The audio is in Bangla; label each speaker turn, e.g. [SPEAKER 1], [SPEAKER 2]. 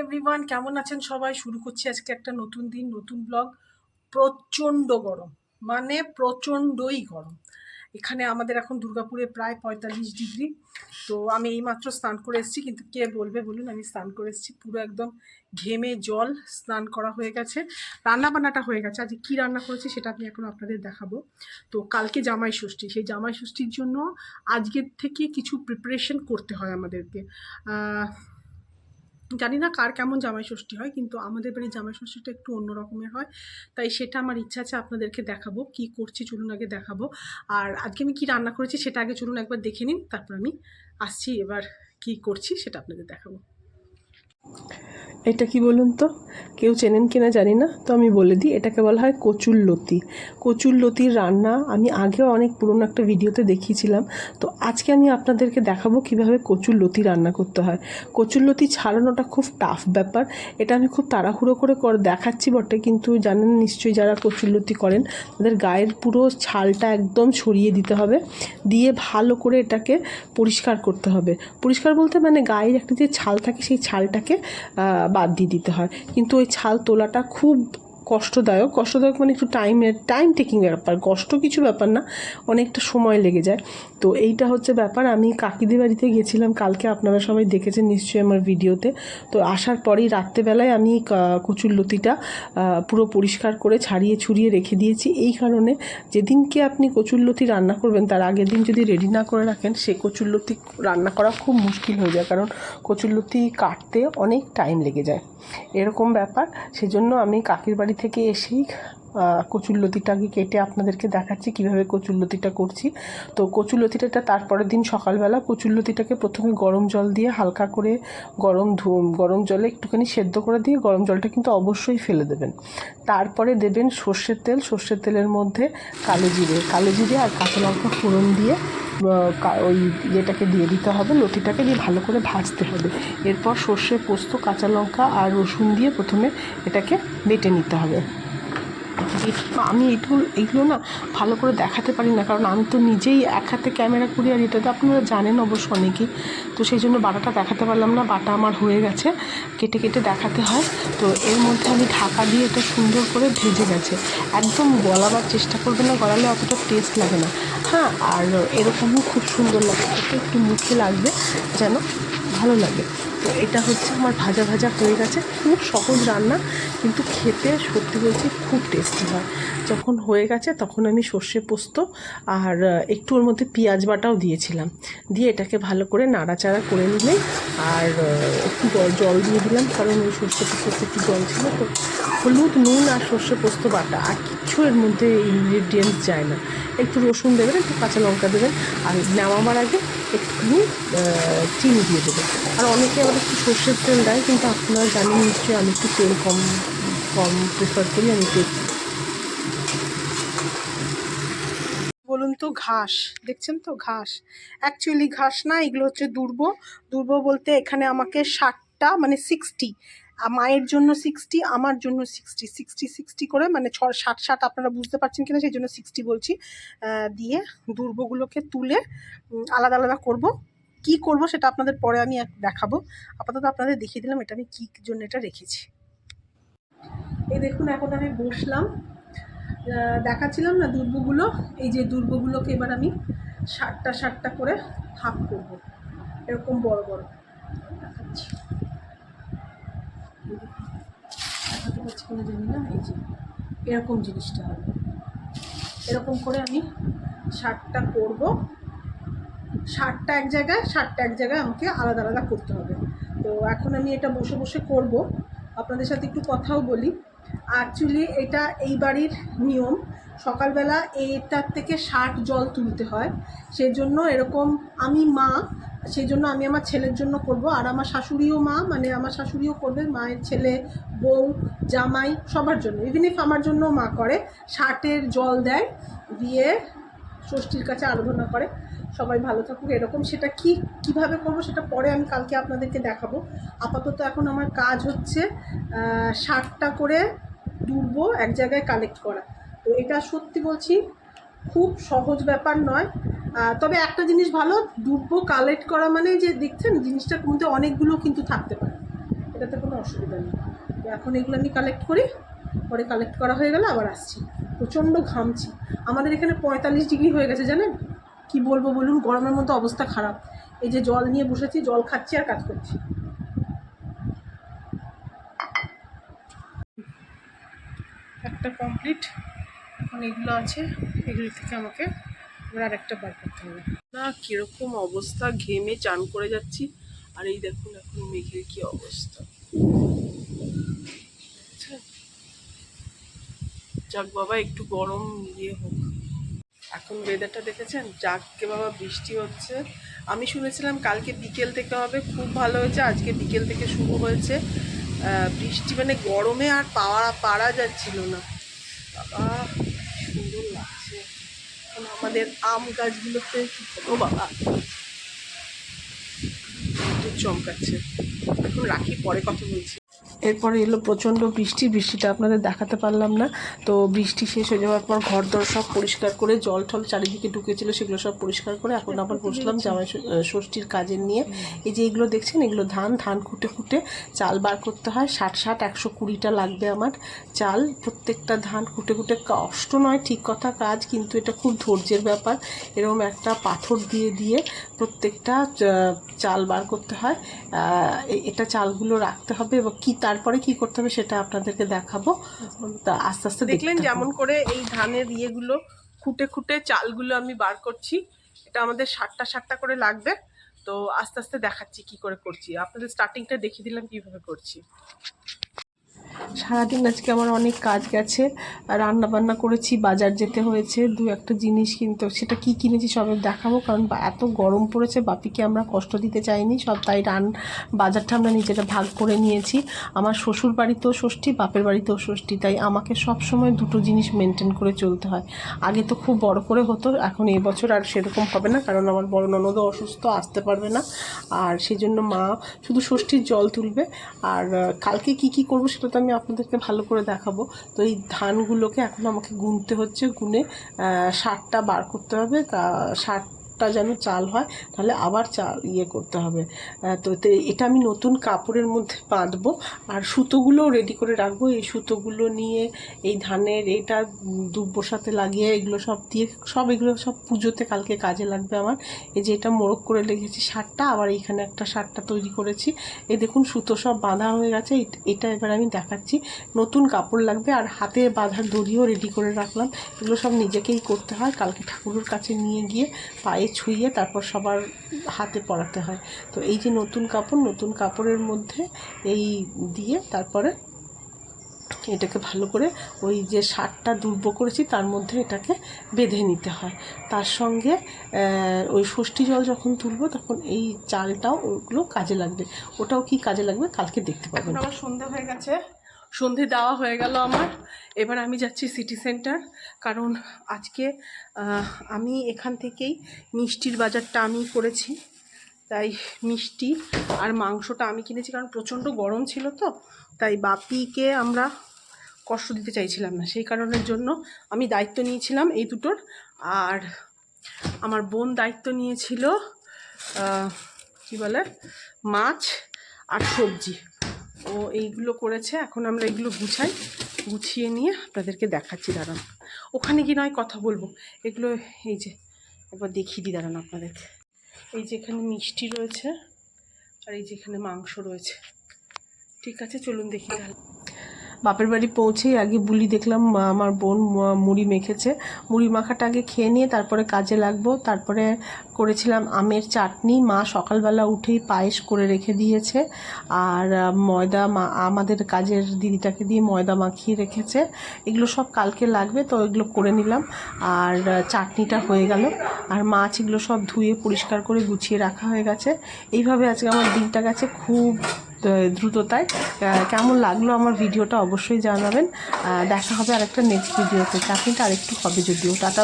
[SPEAKER 1] এভরিওয়ান কেমন আছেন সবাই? শুরু করছি আজকে একটা নতুন দিন, নতুন ব্লগ প্রচণ্ড গরম মানে প্রচণ্ডই গরম। এখানে আমাদের এখন দুর্গাপুরে প্রায় পঁয়তাল্লিশ ডিগ্রি। তো আমি এইমাত্র স্নান করে এসেছি, কিন্তু কে বলবে বলুন? আমি স্নান করে এসেছি, পুরো একদম ঘেমে জল স্নান করা হয়ে গেছে। রান্না বান্নাটা হয়ে গেছে। আজকে কী রান্না করেছি সেটা আমি এখন আপনাদের দেখাবো। তো কালকে জামাই ষষ্ঠী, সেই জামাই ষষ্ঠীর জন্য আজকের থেকে কিছু প্রিপারেশন করতে হয় আমাদেরকে। জানি না কার কেমন জামাই ষষ্ঠী হয়, কিন্তু আমাদের বাড়ির জামাই ষষ্ঠীটা একটু অন্য রকমের হয়। তাই সেটা আমার ইচ্ছা আছে আপনাদেরকে দেখাবো, কি করছি চলুন আগে দেখাবো। আর আজকে আমি কি রান্না করেছি সেটা আগে চলুন একবার দেখে নিন, তারপর আমি আসছি এবার কি করছি সেটা আপনাদের দেখাবো।
[SPEAKER 2] এটা কি বলুন তো? কেউ চেনেন কিনা জানি না, তো আমি বলে দিই, এটাকে বলা হয় কচুর লতি। কচুর লতির রান্না আমি আগেও অনেক পুরনো একটা ভিডিওতে দেখিয়েছিলাম, তো আজকে আমি আপনাদেরকে দেখাবো কীভাবে কচুর লতি রান্না করতে হয়। কচুর লতি ছাড়ানোটা খুব টাফ ব্যাপার, এটা আমি খুব তাড়াহুড়ো করে, দেখাচ্ছি বটে, কিন্তু জানেন নিশ্চয়ই যারা কচুর লতি করেন, তাদের গায়ের পুরো ছালটা একদম ছড়িয়ে দিতে হবে, দিয়ে ভালো করে এটাকে পরিষ্কার করতে হবে। পরিষ্কার বলতে মানে গায়ের একটা যে ছাল থাকে, সেই ছালটাকে বাদ দিয়ে দিতে হয়। কিন্তু ওই ছাল তোলাটা খুব কষ্টদায়ক। কষ্টদায়ক মানে একটু টাইমের টাইম টেকিং ব্যাপার। কষ্ট কিছু ব্যাপার না, অনেকটা সময় লেগে যায়। তো এইটা হচ্ছে ব্যাপার। আমি কাকিদের বাড়িতে গেছিলাম কালকে আপনারা সবাই দেখেছেন নিশ্চয়ই আমার ভিডিওতে। তো আসার পরেই রাত্রেবেলায় আমি কচুর লতিটা পুরো পরিষ্কার করে ছাড়িয়ে ছুড়িয়ে রেখে দিয়েছি। এই কারণে যেদিনকে আপনি কচুর লতি রান্না করবেন, তার আগের দিন যদি রেডি না করে রাখেন, সে কচুর লতি রান্না করা খুব মুশকিল হয়ে যায়। কারণ কচুর লতি কাটতে অনেক টাইম লেগে যায়। এরকম ব্যাপার। সেজন্য আমি কাকির বাড়ি থেকে এসেই কচুরলতিটাকে কেটে আপনাদেরকে দেখাচ্ছি, কীভাবে কচুরলতিটা করছি। তো কচুরলতিটা তারপরের দিন সকালবেলা কচুরলতিটাকে প্রথমে গরম জল দিয়ে হালকা করে গরম গরম জলে একটুখানি সেদ্ধ করে দিয়ে গরম জলটা কিন্তু অবশ্যই ফেলে দেবেন। তারপরে দেবেন সর্ষের তেল, সর্ষের তেলের মধ্যে কালো জিরে কালো জিরে আর কাঁচা লঙ্কা ফোড়ন দিয়ে ওই ইয়েটাকে দিয়ে দিতে হবে, লতিটাকে দিয়ে ভালো করে ভাজতে হবে। এরপর সর্ষে, পোস্ত, কাঁচা লঙ্কা আর রসুন দিয়ে প্রথমে এটাকে বেটে নিতে হবে। আমি এগুলো এগুলো না ভালো করে দেখাতে পারি না, কারণ আমি তো নিজেই এক হাতে ক্যামেরা করি, আর এটা তো আপনারা জানেন অবশ্য অনেকেই। তো সেই জন্য বাটাটা দেখাতে পারলাম না, বাটা আমার হয়ে গেছে, কেটে কেটে দেখাতে হয়। তো এর মধ্যে আমি ঢাকা দিয়ে এটা সুন্দর করে ভেজে গেছে। একদম গলাবার চেষ্টা করবে না, গলালে অতটা টেস্ট লাগে না। হ্যাঁ আর এরকমও খুব সুন্দর লাগে। এটা একটু মুখে লাগবে, যেন ভালো লাগে। তো এটা হচ্ছে আমার ভাজা ভাজা হয়ে গেছে। খুব সহজ রান্না, কিন্তু খেতে সত্যি বলছি খুব টেস্টি হয়। যখন হয়ে গেছে তখন আমি সর্ষে পোস্ত আর একটু ওর মধ্যে পেঁয়াজ বাটাও দিয়েছিলাম। দিয়ে এটাকে ভালো করে নাড়াচাড়া করে নিলে আর একটু জল দিয়ে দিলাম, কারণ ওই সর্ষে পোস্ততে একটু জল ছিল তো। হলুদ, নুন আর সর্ষে পোস্ত বাটা আর কিচ্ছু এর মধ্যে ইনগ্রিডিয়েন্টস যায় না। একটু রসুন দেবেন, একটু কাঁচা লঙ্কা দেবেন আর নামাবার আগে একটু চিনি দিয়ে দেবেন। আর অনেকে আবার একটু সর্ষের তেল দেয়, কিন্তু আপনারা জানেন নিশ্চয়ই আমি একটু তেল কম কম প্রেফার করি, আমি তেল
[SPEAKER 1] তো ঘাস, দেখছেন তো ঘাস? অ্যাকচুয়ালি ঘাস না, এগুলো হচ্ছে দুর্ব। দুর্ব বলতে এখানে আমাকে ষাটটা মানে সিক্সটি মায়ের জন্য সিক্সটি আমার জন্য সিক্সটি সিক্সটি সিক্সটি করে মানে ছ, ষাট ষাট আপনারা বুঝতে পারছেন কিনা, সেই জন্য সিক্সটি বলছি। দিয়ে দুর্বগুলোকে তুলে আলাদা আলাদা করব। কি করব সেটা আপনাদের পরে আমি দেখাবো। আপাতত আপনাদের দেখিয়ে দিলাম এটা আমি কী জন্য এটা রেখেছি। এই দেখুন, এখন আমি বসলাম। দেখাচ্ছিলাম না দুর্বগুলো এই যে দুর্বগুলোকে এবার আমি ষাটটা ষাটটা করে ভাগ করব। এরকম বড় বড়। দেখাচ্ছি। দেখাতে পারছি কিনা জানি না। এই যে এরকম জিনিসটা হবে। এরকম করে আমি ষাটটা করব। ষাটটা এক জায়গায় ষাটটা এক জায়গায় আমাকে আলাদা আলাদা করতে হবে। তো এখন আমি এটা বসে বসে করব। আপনাদের সাথে একটু কথাও বলি। অ্যাকচুয়ালি এটা এই বাড়ির নিয়ম। সকালবেলা এইটার থেকে ষাট জল তুলতে হয়। সেই জন্য এরকম আমি মা সেই জন্য আমি আমার ছেলের জন্য করব। আর আমার শাশুড়িও মা মানে আমার শাশুড়িও করবে, মায়ের ছেলে, বউ, জামাই, সবার জন্য। ইভিন ইফ আমার জন্য মা করে ষাটের জল দেয়, দিয়ে ষষ্ঠীর কাছে আরাধনা করে। সবাই ভালো থাকুক, এরকম সেটা কি, কীভাবে করব সেটা পরে আমি কালকে আপনাদেরকে দেখাবো। আপাতত এখন আমার কাজ হচ্ছে ষাটটা করে ডুবব এক জায়গায় কালেক্ট করা। তো এটা সত্যি বলছি, খুব সহজ ব্যাপার নয়। তবে একটা জিনিস ভালো ডুববো কালেক্ট করা মানে যে দেখছেন জিনিসটার মধ্যে অনেকগুলো কিন্তু থাকতে পারে।
[SPEAKER 2] এটাতে কোনো অসুবিধা নেই। এখন এগুলো আমি কালেক্ট করি, পরে কালেক্ট করা হয়ে গেলে আবার আসছি। প্রচণ্ড ঘামছি। আমাদের এখানে পঁয়তাল্লিশ ডিগ্রি হয়ে গেছে, জানেন? কি বলব বলুন, গরমের মধ্যে অবস্থা খারাপ। এই যে জল নিয়ে বসেছি, জল খাচ্ছি আর কাজ করছি। একটা কমপ্লিট এখন এগুলো আছে, এগুলি থেকে আমাকে এবার আর একটা বার করতে হবে। না, কীরকম অবস্থা, ঘেমে চান করে যাচ্ছি। আর এই দেখুন, এখন মেঘের কি অবস্থা। আচ্ছা। যাক বাবা, একটু গরম ইয়ে হোক। এখন ওয়েদারটা দেখেছেন? যাককে বাবা, বৃষ্টি হচ্ছে। আমি শুনেছিলাম কালকে বিকেল থেকে হবে, খুব ভালো হয়েছে। আজকে বিকেল থেকে শুরু হয়েছে। বৃষ্টি মানে গরমে আর পাওয়া, পারা যাচ্ছিল না। বাবা, সুন্দর লাগছে। এখন আমাদের আম গাছগুলোতে ও বাবা? চমকাচ্ছে। এখন রাখি, পরে কথা বলছি। এরপরে এলো প্রচণ্ড বৃষ্টি, বৃষ্টিটা আপনাদের দেখাতে পারলাম না। তো বৃষ্টি শেষ হয়ে যাওয়ার পর ঘর দর সব পরিষ্কার করে, জল টল চারিদিকে ঢুকেছিল, সেগুলো সব পরিষ্কার করে এখন আবার বসলাম জামাই ষষ্ঠীর কাজের নিয়ে। এই যে এগুলো দেখছেন, এগুলো ধান ধান খুঁটে খুঁটে চাল বার করতে হয়। ষাট ষাট, একশো কুড়িটা লাগবে আমার চাল। প্রত্যেকটা ধান খুঁটে খুঁটে কষ্ট নয়, ঠিক কথা কাজ, কিন্তু এটা খুব ধৈর্যের ব্যাপার। এরকম একটা পাথর দিয়ে দিয়ে প্রত্যেকটা চাল বার করতে হয়। এটা চালগুলো রাখতে হবে এবং কি তারপরে কি করতে হবে সেটা আপনাদেরকে দেখাবো। তা আস্তে আস্তে দেখলেন যেমন করে এই ধানের ইয়েগুলো খুঁটে খুঁটে চালগুলো আমি বার করছি। এটা আমাদের সাতটা সাতটা করে লাগবে। তো আস্তে আস্তে দেখাচ্ছি কি করে করছি। আপনাদের স্টার্টিংটা দেখিয়ে দিলাম কীভাবে করছি। সারাদিন আজকে আমার অনেক কাজ গেছে। রান্না বান্না করেছি, বাজার যেতে হয়েছে, দু একটা জিনিস কিনতে সেটা কি কিনেছি সবে দেখাবো, কারণ এত গরম পড়েছে, বাপিকে আমরা কষ্ট দিতে চাইনি, সব তাই রান, বাজারটা আমরা নিজেরা ভাগ করে নিয়েছি। আমার শ্বশুর বাড়িতেও ষষ্ঠী, বাপের বাড়িতেও ষষ্ঠী, তাই আমাকে সব সময় দুটো জিনিস মেনটেন করে চলতে হয়। আগে তো খুব বড় করে হতো, এখন এবছর আর সেরকম হবে না, কারণ আমার বড় ননদও অসুস্থ, আসতে পারবে না। আর সেই জন্য মা শুধু ষষ্ঠীর জল তুলবে। আর, কালকে কি কি করব সেটা তো আমি আপনাদেরকে ভালো করে দেখাবো। তো এই ধানগুলোকে এখন আমাকে গুনতে হচ্ছে, গুনে সারটা বার করতে হবে। তা ষাটটা যেন চাল হয়, তাহলে আবার চাল ইয়ে করতে হবে। তো এটা আমি নতুন কাপড়ের মধ্যে বাঁধবো। আর সুতোগুলোও রেডি করে রাখব। এই সুতোগুলো নিয়ে এই ধানের এটা দুব্বোর সাথে লাগিয়ে এগুলো সব দিয়ে, সব এগুলো সব পুজোতে কালকে কাজে লাগবে আমার। এই যে এটা মোড়ক করে লেগেছি শার্টটা আবার এইখানে একটা শার্টটা তৈরি করেছি। এই দেখুন সুতো সব বাঁধা হয়ে গেছে। এটা এবার আমি দেখাচ্ছি। নতুন কাপড় লাগবে, আর হাতে বাঁধার দড়িও রেডি করে রাখলাম। এগুলো সব নিজেকেই করতে হয়। কালকে ঠাকুরের কাছে নিয়ে গিয়ে পায়ে ছুঁয়ে তারপর সবার হাতে পরাতে হয়। তো এই যে নতুন কাপড়, নতুন কাপড়ের মধ্যে এই দিয়ে তারপরে এটাকে ভালো করে ওই যে শার্টটা দুর্ব করেছি তার মধ্যে এটাকে বেঁধে নিতে হয়। তার সঙ্গে ওই ষষ্ঠী জল যখন তুলবো তখন এই চালটাও ওগুলো কাজে লাগবে। ওটাও কি কাজে লাগবে? কালকে দেখতে পাবেন। আমার হয়ে গেছে। সন্ধে দেওয়া হয়ে গেল আমার। এবার আমি যাচ্ছি সিটি সেন্টার কারণ আজকে আমি এখান থেকেই মিষ্টির বাজারটা আমি করেছি। তাই মিষ্টি আর মাংসটা আমি কিনেছি, কারণ প্রচণ্ড গরম ছিল তো, তাই বাপিকে আমরা কষ্ট দিতে চাইছিলাম না। সেই কারণের জন্য আমি দায়িত্ব নিয়েছিলাম এই দুটোর। আর আমার বোন দায়িত্ব নিয়েছিল কি বলে, মাছ আর সবজি। ও এইগুলো করেছে, এখন আমরা এগুলো গুছাই, গুছিয়ে নিয়ে আপনাদেরকে দেখাচ্ছি দাঁড়ান ওখানে কি নয় কথা বলব, এগুলো এই যে, একবার দেখিয়ে দিই দাঁড়ান আপনাদেরকে। এই যে এখানে মিষ্টি রয়েছে, আর এই যে এখানে মাংস রয়েছে। ঠিক আছে, চলুন দেখি তাহলে। বাপের বাড়ি পৌঁছেই আগে বুলি দেখলাম আমার বোন মুড়ি মেখেছে। মুড়ি মাখাটা আগে খেয়ে নিয়ে তারপরে কাজে লাগবো। তারপরে করেছিলাম আমের চাটনি। মা সকালবেলা উঠেই পায়েস করে রেখে দিয়েছে। আর ময়দা মা, আমাদের কাজের দিদিটাকে দিয়ে ময়দা মাখিয়ে রেখেছে। এগুলো সব কালকে লাগবে, তো এগুলো করে নিলাম। আর চাটনিটা হয়ে গেল। আর মাছ এগুলো সব ধুয়ে পরিষ্কার করে গুছিয়ে রাখা হয়ে গেছে। এইভাবে আজকে আমার দিনটা গেছে। খুব দ্রুততায় কেমন লাগল আমার ভিডিওটা অবশ্যই জানাবেন। দেখা হবে আরেকটা নেক্সট ভিডিওতে চাকরিটা আরেকটু হবে যদিও। টাটা